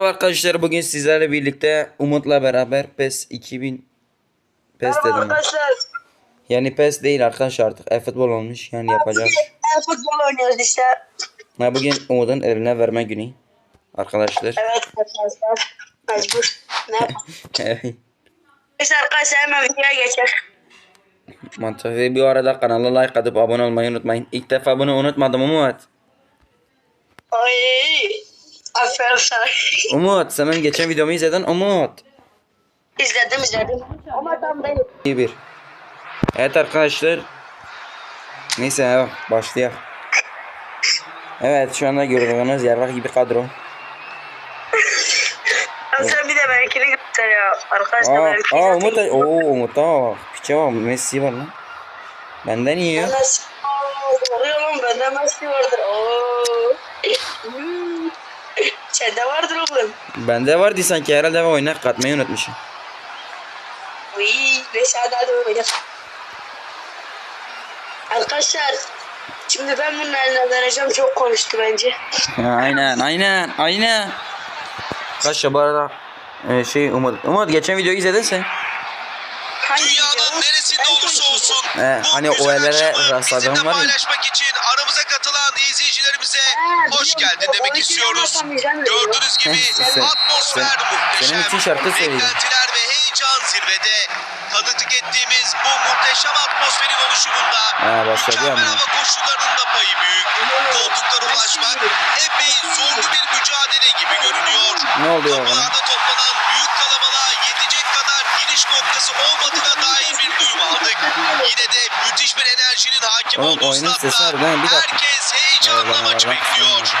Arkadaşlar bugün sizlerle birlikte Umut'la beraber PES 2000 PES Merhaba dedim. arkadaşlar. Yani PES değil arkadaşlar artık e-futbol olmuş yani yapacağız. Bugün e, futbol oynuyoruz işte. Ha, bugün Umut'un eline verme günü. Arkadaşlar. Evet arkadaşlar. Mecbur. Ne yapalım? Neyse arkadaşlar hemen videoya geçelim. Mantıklı bir arada kanala like atıp abone olmayı unutmayın. İlk defa bunu unutmadım Umut. Ay. Sana. Umut sen benim geçen videomu izledin Umut. izledim izledim. Ama tam değil. İyi bir. Evet arkadaşlar. Neyse ya, başlayalım. Evet şu anda gördüğünüz yarrak gibi kadro. Sen bir de benimkini göster ya. Arkadaşlar Aa, benimkini aa Umut oo Umut aa piçe bak Messi var lan. Benden iyi ya. Messi. Aa, Oluyor lan bende Messi vardır. Oo. Hmm. Sende vardır oğlum. Bende vardı sanki herhalde ve oyuna katmayı unutmuşum. Uy, neyse hadi hadi oynayalım. Arkadaşlar şimdi ben bunun eline vereceğim çok konuştu bence. aynen aynen aynen. Kaç bu arada e, şey Umut. Umut geçen videoyu izledin sen. Hangi Dünyanın video? neresinde olursa olsun bu hani o ellere rastladığım var ya. paylaşmak için hoş geldin demek 12 istiyoruz. Gördüğünüz gibi Sen- sen- atmosfer muhteşem. senin için şarkı söyleyeyim. Beklentiler ve heyecan zirvede. Tanıklık ettiğimiz bu muhteşem atmosferin oluşumunda Ha, başladı mükemmel ama. hava koşullarının da payı büyük. Koltuklara ulaşmak epey zorlu bir mücadele gibi görünüyor. Ne oldu ya bana? Kapılarda toplanan büyük kalabalığa yetecek kadar giriş noktası olmadığına dair bir duyum aldık. Yine de müthiş bir enerjinin hakim Oğlum, olduğu oyunun sesi statta değil mi? Bir dakika. herkes heyecanla Ayarlar, maçı bekliyor.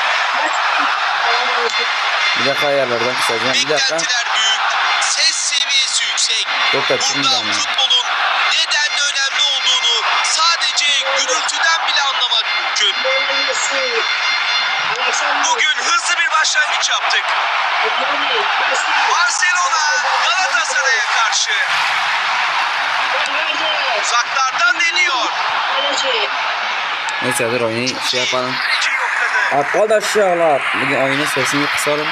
Bir dakika ayarlardan kısacağım. Bir dakika. Beklentiler büyük, ses seviyesi yüksek. Çok kaçırdım Burada ben ya. futbolun nedenle önemli olduğunu sadece gürültüden bile anlamak mümkün. Bugün hızlı bir başlangıç yaptık. Barcelona Galatasaray'a karşı uzaklardan deniyor. Neyse dur oyunu şey yapalım. Arkadaşlar bugün oyunun sesini kısalım.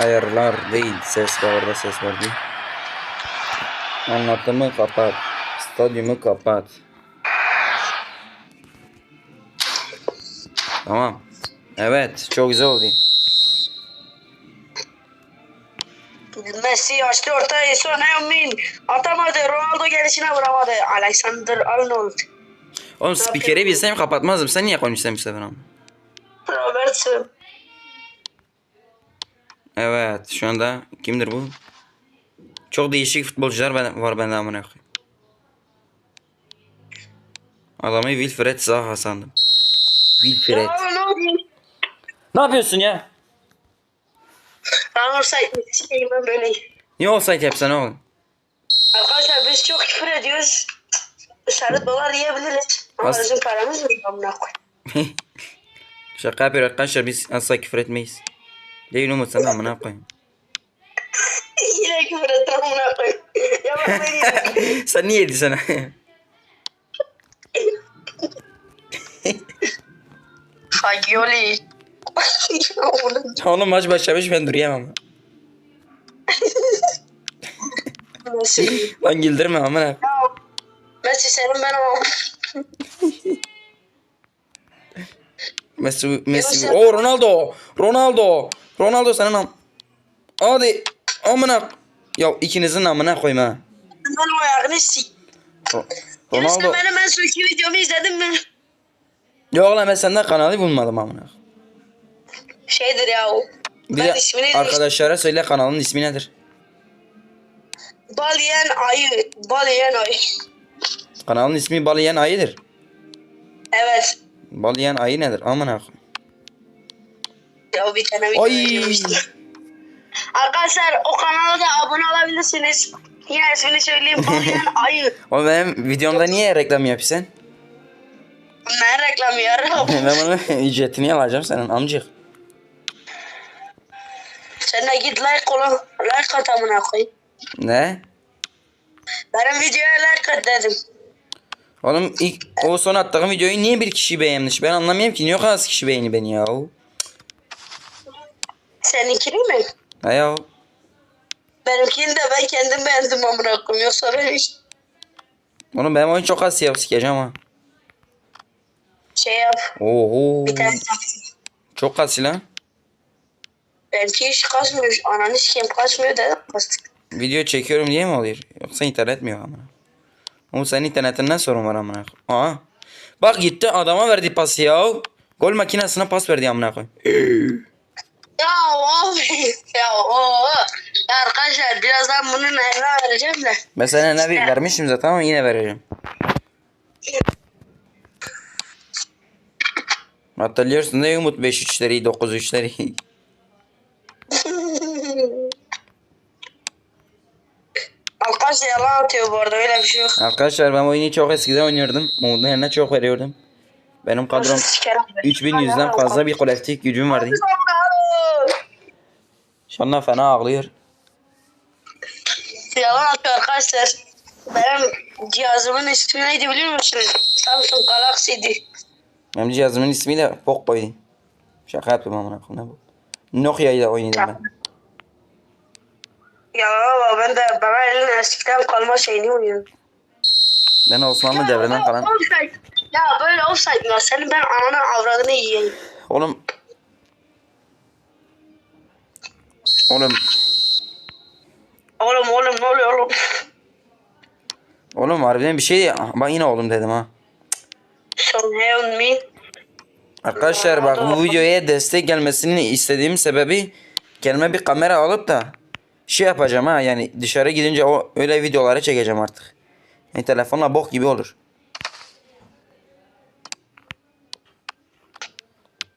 Ayarlar değil ses var orada ses var değil. Anlatımı kapat. Stadyumu kapat. Tamam. Evet çok güzel oldu. Messi açtı ortayı sonra Emin atamadı Ronaldo gelişine vuramadı Alexander Arnold Oğlum spikeri bilsem kapatmazdım. Sen niye konuşsan bir sefer ama? Robertson Evet şu anda kimdir bu? Çok değişik futbolcular ben, var bende amına koyayım. Adamı Wilfred Zaha sandım. Wilfred. Ne yapıyorsun ya? Ben olsaydı sikeyim ben böyle Niye olsaydı hep sana oğlum? Arkadaşlar biz çok küfür ediyoruz Sarı dolar yiyebiliriz Ama As- bizim paramız mı amına koy Şaka yapıyor arkadaşlar biz asla küfür etmeyiz. Değil Umut sana amına koyayım. Yine küfür ettim amına koy Ya bak beni Sen niye yedin sana? Fagioli oğlum maç başlamış ben duruyamam. Lan güldürme amına. Messi senin ben o Messi, Messi. O Ronaldo. Ronaldo. Ronaldo senin am. Hadi. Amına. Ya ikinizin amına koyma. Ben o ayağını sik Ro- Yunus sen Ronaldo. benim en sonki videomu izledin mi? Yok lan ben senden kanalı bulmadım amına. Şeydir ya o. Bir Ben de ismini arkadaşlara söyle kanalın ismi nedir? Bal yiyen ayı. Bal yiyen ayı. Kanalın ismi Bal Yiyen Ayı'dır. Evet. Bal Yiyen Ayı nedir? Amına koyayım. Ya bir tane video. Arkadaşlar o kanala da abone olabilirsiniz. Yine ismini söyleyeyim. Bal yiyen ayı. O benim videomda niye reklam yapıyorsun? Ne reklamı ya? ben bunun ücretini alacağım senin amcık. Sen de git like olun. Like at amına koy. Ne? Benim videoya like at dedim. Oğlum ilk o son attığım videoyu niye bir kişi beğenmiş? Ben anlamıyorum ki niye o kadar az kişi beğeni beni ya. Seninkini mi? Ha ya. Benimkini de ben kendim beğendim amına koyayım. Yoksa ben hiç Oğlum benim oyun çok az siyah sikeceğim ha. şey yap. Oho. Bir tane yap. Çok az lan. Benimki hiç kasmıyor. Ananı sikeyim kasmıyor dedim. Kastık. Video çekiyorum diye mi oluyor? Yoksa internet mi yok amına? Oğlum senin internetinden sorun var amına. Aa. Bak gitti adama verdi pası ya. Gol makinesine pas verdi amına koy. Ya abi. Ya o. Ya arkadaşlar birazdan bunun eline vereceğim de. Ben sana ne bir vermişim zaten ama yine vereceğim. Hatırlıyorsun değil mi Umut 5-3'leri 9-3'leri? Arkadaşlar yalan atıyor bu arada öyle bir şey yok. Arkadaşlar ben oyunu çok eskiden oynuyordum. Umut'un eline çok veriyordum. Benim kadrom Sikerim. 3100'den fazla bir kolektif gücüm vardı. Şu anda fena ağlıyor. Yalan atıyor arkadaşlar. Benim cihazımın ismi neydi biliyor musunuz? Samsung Galaxy'di. Benim cihazımın ismi de bok koydu. Şaka yaptım amına koyayım ne bu? Nokia ile oynadım ben. Ya baba ben de baba elin eskiden kalma şeyini oynuyorum. Ben Osmanlı devreden kalan. Offside. Ya böyle offside ya. Senin ben ananı avradını yiyeyim. Oğlum. Oğlum. Oğlum oğlum ne oluyor oğlum? Oğlum harbiden bir şey ben yine oğlum dedim ha. Son help me. Arkadaşlar bak bu videoya destek gelmesini istediğim sebebi kendime bir kamera alıp da şey yapacağım ha yani dışarı gidince o öyle videoları çekeceğim artık. Yani telefonla bok gibi olur.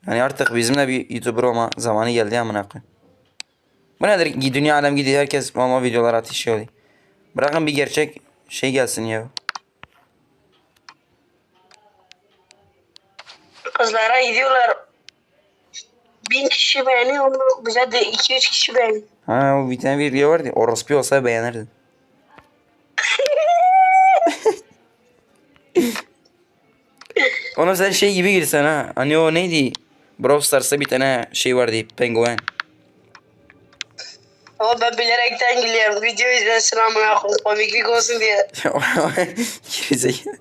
Yani artık bizimle bir YouTuber olma zamanı geldi amına koyayım. Bu nedir? Dünya alem gidiyor herkes ama videolar atıyor şey. Bırakın bir gerçek şey gelsin ya. Kızlara gidiyorlar. Bin kişi beğeniyor onu. Bize de 2-3 kişi beğeniyor. Ha o bir tane video vardı. Orospu olsa beğenirdin. Oğlum sen şey gibi girsen ha. Hani o neydi? Brawl Stars'ta bir tane şey vardı. Penguen. Ama ben bilerekten gülüyorum. Video izlesin amına koyayım. Komiklik olsun diye. Gerizekalı.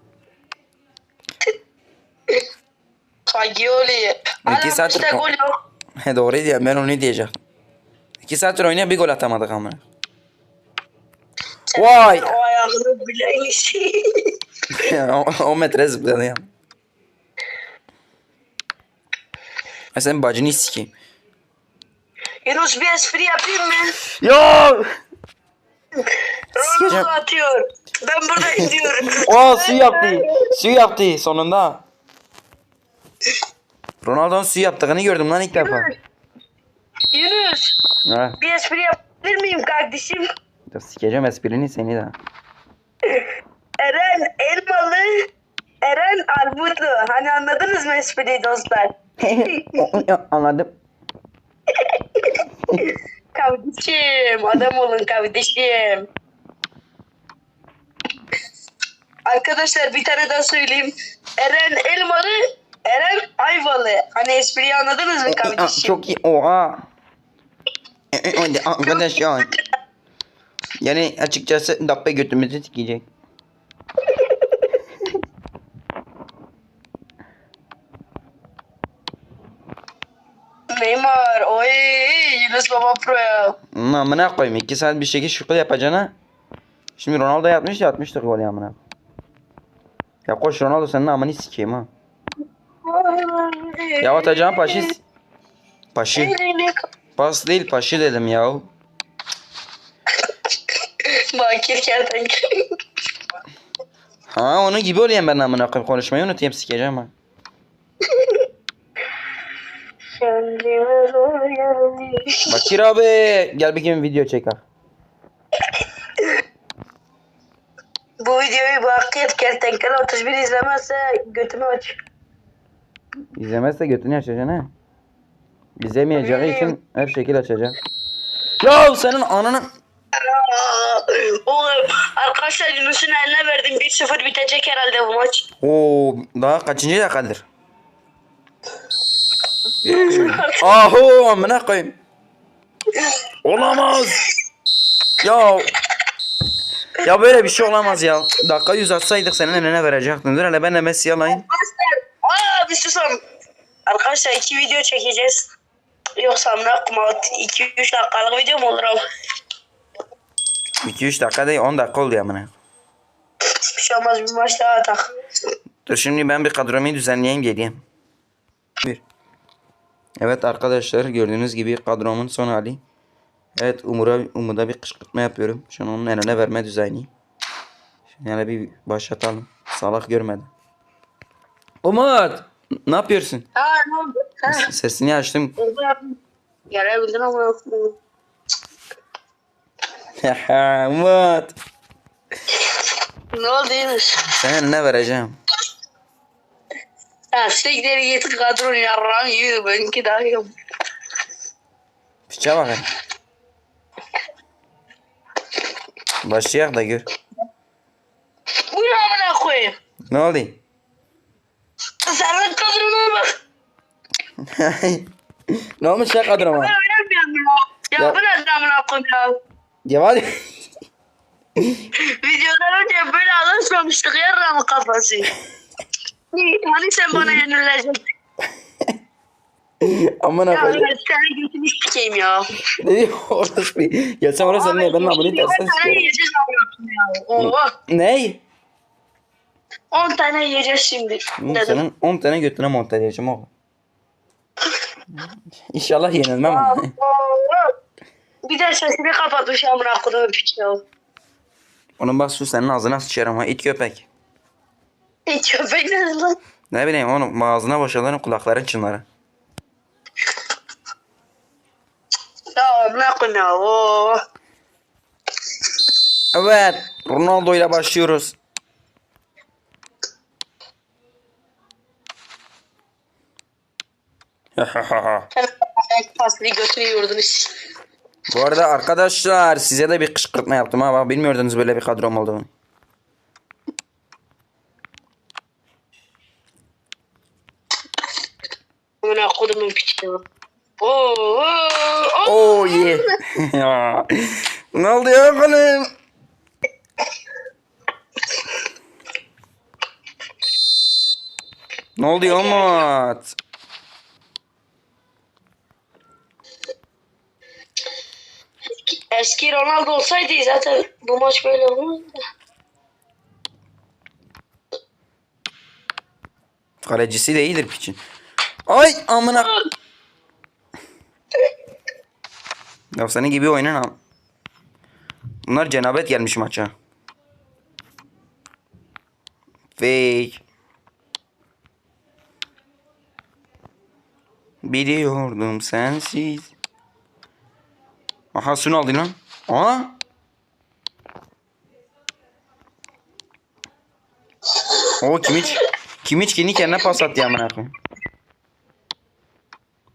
Fagioli. İki saattir işte gol yok. He doğru ya ben onu diyeceğim. İki saattir oynaya bir gol atamadık ama. Vay. O ayağını bileymiş. o, o metre zıpladı ya. Ha sen bacını sikeyim. Yunus bir espri yapayım mı? Ya! Ronaldo atıyor. Ben buradayım diyorum. O su yaptı. Su yaptı sonunda. Ronaldo'nun su yaptığını gördüm lan ilk defa. Yunus Ha, bir espri yapabilir miyim kardeşim? dur sikeceğim esprini seni de. Eren elmalı, Eren armutlu. Hani anladınız mı espriyi dostlar? Anladım. Kardeşim, adam olun kardeşim. Arkadaşlar bir tane daha söyleyeyim. Eren elmalı, Eren ayvalı. Hani espriyi anladınız mı kardeşim? Çok iyi. Oha. Hadi arkadaş ya. Yani açıkçası Dabbe götümüzü sikecek. Neymar, oy Yunus Baba Pro ya. Amına koyayım. iki saat bir şekil şükür yapacağına. Şimdi Ronaldo yapmış ya atmıştık gol ya amına. Ya koş Ronaldo senin amını sikeyim ha. Ya atacağım paşı. Paşı. Pas değil paşı dedim ya. Bakir kertenkele. Ha onun gibi olayım ben amına koyayım. Konuşmayı unutayım sikeceğim ha. Bakir abi gel bakayım video çek. Bu videoyu Bakir kertenkele 31 izlemezse götümü aç. İzlemezse götünü açacaksın ha. İzlemeyeceği için her şekil açacak. Ya senin ananı... Oğlum arkadaşlar Yunus'un eline verdim 1-0 bitecek herhalde bu maç. Oo daha kaçıncı dakikadır? Ahu amına koyayım. Olamaz. Ya ya böyle bir şey olamaz ya. Dakika yüz atsaydık senin eline verecektim. Dur hele ben de Messi'yi alayım. Aa bir susam. Arkadaşlar iki video çekeceğiz. Yoksa amına koyayım 2-3 dakikalık video mu olur abi? 2-3 dakika değil 10 dakika oldu ya amına. Bir şey olmaz bir maç daha atak. Dur şimdi ben bir kadromu düzenleyeyim geleyim. Bir. Evet arkadaşlar gördüğünüz gibi kadromun son hali. Evet Umur'a Umut'a bir kışkırtma yapıyorum. Şu an onun eline verme düzenleyeyim. Şimdi hele bir başlatalım. Salak görmedi. Umut! Ne yapıyorsun? Ha ne oldu? Ha. Sesini açtım. Gelebildin ama Umut! ne oldu Yunus? Senin eline vereceğim. Ha siktir git kadron yarram yiyor benimki daha iyi. Piçe bakın. Başlayak da gör. Bu ne amına koyayım? Ne oldu? Sen kadrona bak. Ne olmuş ya? Ben oynamıyorum ya. Ya Ya- bu ne amına koyayım ya? Ya hadi. Videodan önce böyle alışmamıştık yarramın kafası. Hani sen bana yenileceksin? Aman Ya akıllı. ben sana götünü sikeyim ya. Ne diyor orası bir? Ya sen orası ne? Ben abone dersen ya. Oo. Ney? 10 tane yiyeceğiz şimdi. Senin 10 tane götüne monte edeceğim oğlum. İnşallah yenilmem ama. Bir de sesini kapatmış amına koyduğum piç ya. Onun bak su senin ağzına sıçarım ha it köpek. Hiç köpek ne lan? Ne bileyim oğlum ağzına boşalanın kulakların çınları. Ya amına ya. Oo. Evet Ronaldo ile başlıyoruz. Yordunuz. Bu arada arkadaşlar size de bir kışkırtma yaptım ha bak bilmiyordunuz böyle bir kadrom olduğunu. Amına koyduğum piç ya. Oo. oo, oo. Yeah. Ya. ne oldu ya oğlum? Ne oldu ya Umut? Eski Ronaldo olsaydı zaten bu maç böyle olmazdı. Kalecisi de iyidir piçin. Ay amına. Ya senin gibi oynanam. Bunlar cenabet gelmiş maça. Fake. Biliyordum sensiz. Aha Sun aldın lan. Aa. O kimiç kimiç kendi kendine pas attı ya amına koyayım.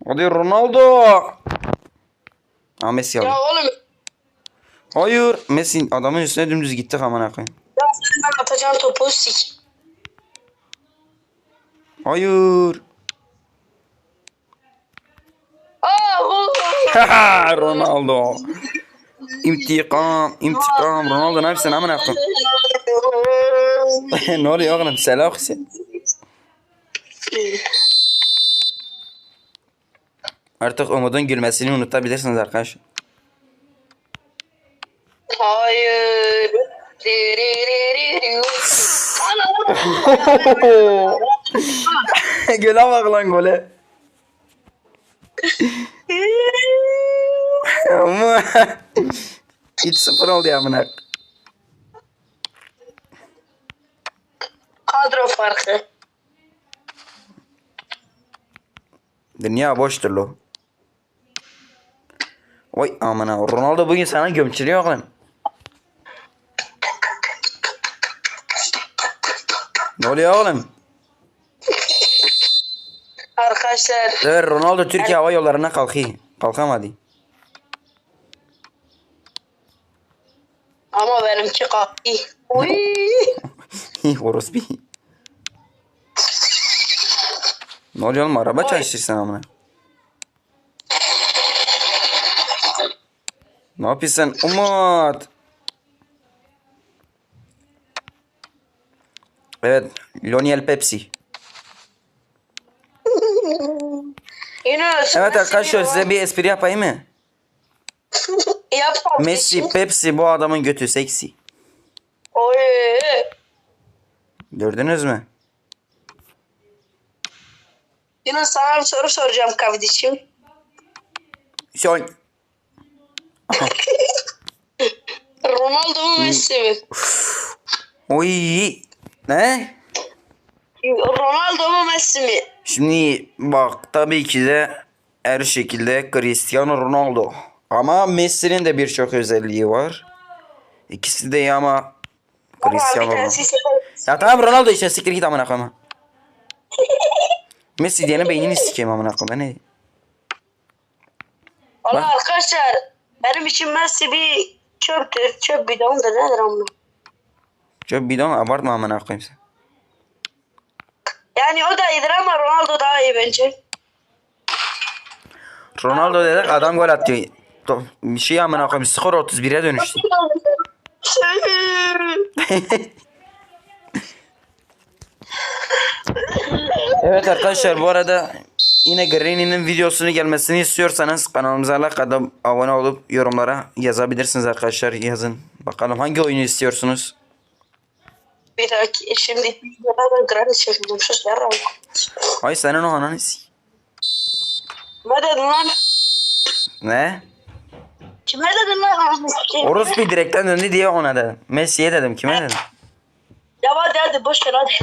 Hadi Ronaldo. Aa Messi aldı. Ya oğlum Hayır Messi adamın üstüne dümdüz gitti amına koyayım. ya ben atacağın topu sik. Hayır. Aa oğlum. Ronaldo. İntikam, intikam. Ronaldo ne yapıyorsun amına koyayım? ne oluyor oğlum? Selam Hüseyin. Artık Umut'un gülmesini unutabilirsiniz arkadaşlar. Hayır. Göle bak lan gole. Ama 3-0 oldu ya amına. Kadro farkı. Dünya boştur lo. Oy amına Ronaldo bugün sana gömçülüyor oğlum. Ne oluyor oğlum? Arkadaşlar Evet Ronaldo Türkiye Hava Yolları'na kalkıyor. Kalkamadı. Ama benimki kalktı. Uy. Orospu. ne oluyor oğlum araba çalıştırsan amına. Ne yapıyorsun Umut? Evet, Loniel Pepsi. Yunus. Evet Messi arkadaşlar size bir espri yapayım mı? Yap. Messi, Pepsi bu adamın götü seksi. Oy. Gördünüz mü? Yunus sana bir soru soracağım kardeşim. Son. Ronaldo mu Messi mi? Oy. Ne? Ronaldo mu Messi mi? Şimdi bak tabii ki de her şekilde Cristiano Ronaldo. Ama Messi'nin de birçok özelliği var. İkisi de iyi ama Cristiano Ronaldo. Ya tamam Ronaldo işte siktir git amına koyma. Messi diyene beynini sikeyim amına koyma ne? Valla arkadaşlar benim için Messi bir çöptür. Çöp bidon da nedir ama. Çok bidon abartma amına koyayım sen. Yani o da iyidir ama Ronaldo daha iyi bence. Ronaldo dedik adam gol. To- Bir şey amına koyayım skor 31'e dönüştü. Evet arkadaşlar bu arada yine Granny'nin videosunu gelmesini istiyorsanız kanalımıza like atıp abone olup yorumlara yazabilirsiniz arkadaşlar yazın. Bakalım hangi oyunu istiyorsunuz? Bir şimdi beraber granny çekeceğim. Sus yarram. Ay senin o ananı Ne dedin lan? Ne? Kime dedin lan? Anasını sikeyim. Orospu direkten döndü diye ona dedim. Messi'ye dedim kime dedim? Ya hadi hadi boş ver hadi.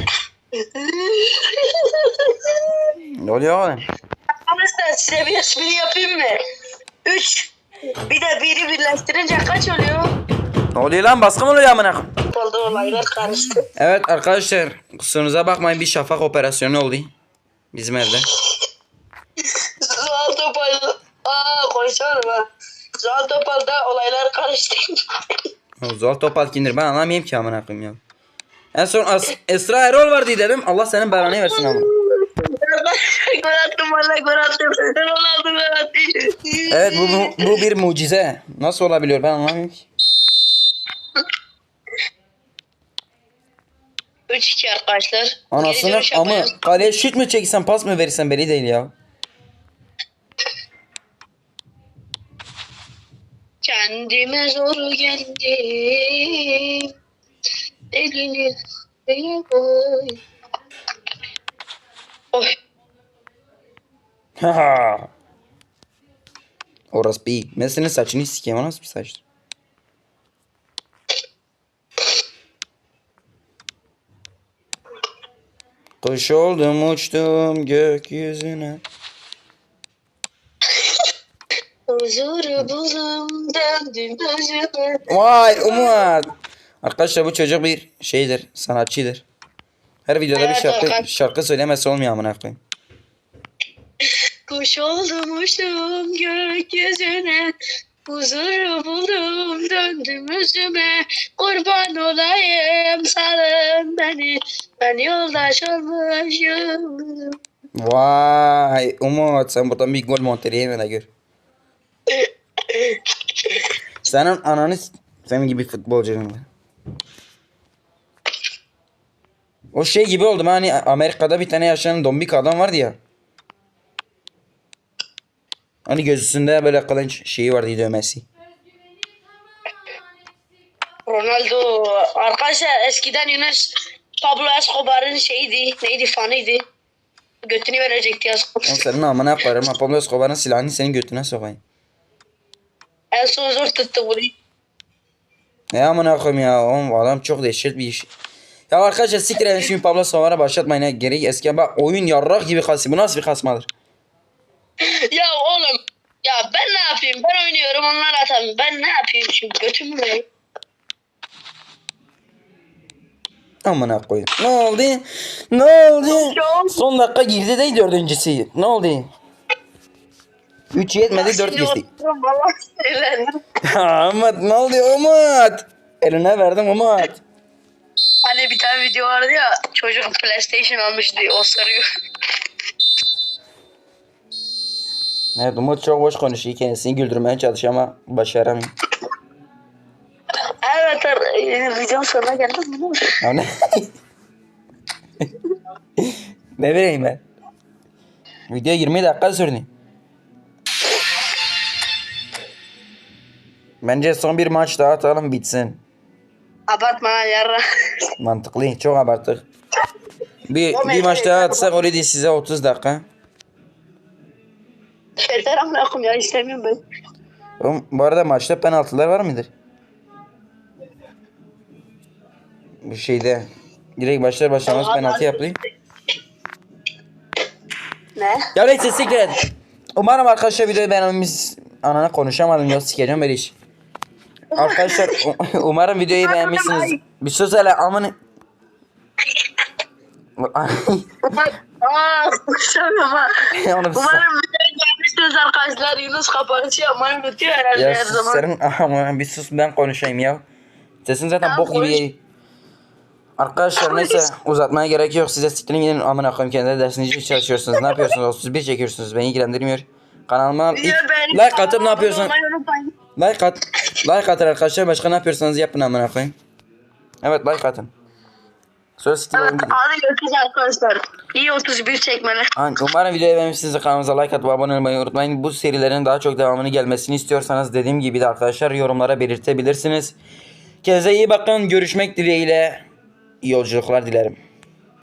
Ne oluyor oğlum? Arkadaşlar size bir espri yapayım mı? 3 bir de biri birleştirince kaç oluyor? Ne oluyor lan baskı mı oluyor amına koyayım? Oldu olaylar karıştı. Evet arkadaşlar kusurunuza bakmayın bir şafak operasyonu oldu. Bizim evde. Zuhal Topal. Aa konuşalım ha. Zuhal Topal'da olaylar karıştı. Zor topal kindir ben anlamayayım ki amına koyayım ya. En son As- Esra Erol vardı dedim. Allah senin belanı versin amına. gol attım valla gol attım. Ronaldo gol attı. Evet bu, bu, bu bir mucize. Nasıl olabiliyor ben anlamıyorum ki. Arkadaşlar. Anasını ama kaleye şut mu çeksen pas mı verirsen belli değil ya. Kendime zor geldim. Elini koy. Oy. Haha. Orası bir. Messi'nin saçını sikeyim nasıl bir saçtır? Kuş oldum uçtum gökyüzüne. Huzuru buldum döndüm özüme. Vay Umut. Arkadaşlar bu çocuk bir şeydir, sanatçıdır. Her videoda bir Evet, şarkı Hakan. şarkı söylemezse olmuyor amına koyayım. Kuş oldum uçtum gökyüzüne. Huzuru buldum döndüm özüme. Kurban olayım salın beni. Ben yoldaş olmuşum. Vay Umut sen buradan bir gol montereyeme de gör. Senin ananı senin gibi futbolcunun var. O şey gibi oldu hani Amerika'da bir tane yaşayan dombik adam vardı ya. Hani gözüsünde böyle kılınç şeyi vardı dövmesi. Ronaldo arkadaşlar eskiden Yunus Pablo Escobar'ın şeyiydi neydi fanıydı. Götünü verecekti Escobar. Oğlum senin amına ha. Pablo Escobar'ın silahını senin götüne sokayım. En son zor tuttu bunu. Ne amına koyayım ya. Oğlum adam çok dehşet bir iş. Ya arkadaşlar siktir şimdi Pablo Escobar'a başlatmayın. Geri eski bak oyun yarrak gibi kasıyor. Bu nasıl bir kasmadır? Ya oğlum ya ben ne yapayım ben oynuyorum onlar atamıyor. Ben ne yapayım şimdi götümü vereyim. Amına koyayım. Ne oldu? Ne oldu? Son dakika girdi değil dördüncüsü. Ne oldu? 3 yetmedi 4 geçti. Valla sinirlendim. Ahmet ne oldu Umut? Eline verdim Umut. Hani bir tane video vardı ya çocuk PlayStation almış diye o sarıyor. Evet Umut çok boş konuşuyor. Kendisini güldürmeye çalışıyor ama başaramıyor. Evet videonun sonuna geldim? Ya ne? ne vereyim ben? Video 20 dakika sürdü. Bence son bir maç daha atalım bitsin. Abartma lan yarra. Mantıklı. Çok abarttık. Bir, bir maç daha atsak orada size 30 dakika. Yeter amına koyayım ya istemiyorum ben. Oğlum, bu arada maçta penaltılar var mıdır? Bu şeyde. Direkt başlar başlamaz Tamam, penaltı hadi. yapılıyor. Ne? Ya siktir et. Umarım arkadaşlar videoyu beğenmemiz... Anana konuşamadım ya sikeceğim böyle iş. Arkadaşlar u- umarım videoyu beğenmişsiniz. Bir söz hele amını... Konuşamıyorum ha. Bir Umarım videoyu beğenmişsiniz arkadaşlar. Yunus kapanışı yapmayı unutuyor herhalde Ya her sus zaman. senin Aman bir sus ben konuşayım ya. Sesin zaten Tamam, bok gibi. konuş. ya. Arkadaşlar neyse uzatmaya gerek yok. Size siktirin gidin amına koyayım kendinize dersinizi çalışıyorsunuz. Ne yapıyorsunuz? 31 çekiyorsunuz. Beni ilgilendirmiyor. Kanalıma ilk like atıp ne yapıyorsun? Like at. Like atın arkadaşlar. Başka ne yapıyorsanız yapın amına koyayım. Evet like atın. Sonra siktirin Evet gidin. hadi görüşürüz arkadaşlar. İyi 31 çekmeler. Hani Umarım videoyu beğenmişsinizdir. Kanalımıza like atıp abone olmayı unutmayın. Bu serilerin daha çok devamını gelmesini istiyorsanız dediğim gibi de arkadaşlar yorumlara belirtebilirsiniz. Kendinize iyi bakın. Görüşmek dileğiyle. İyi yolculuklar dilerim.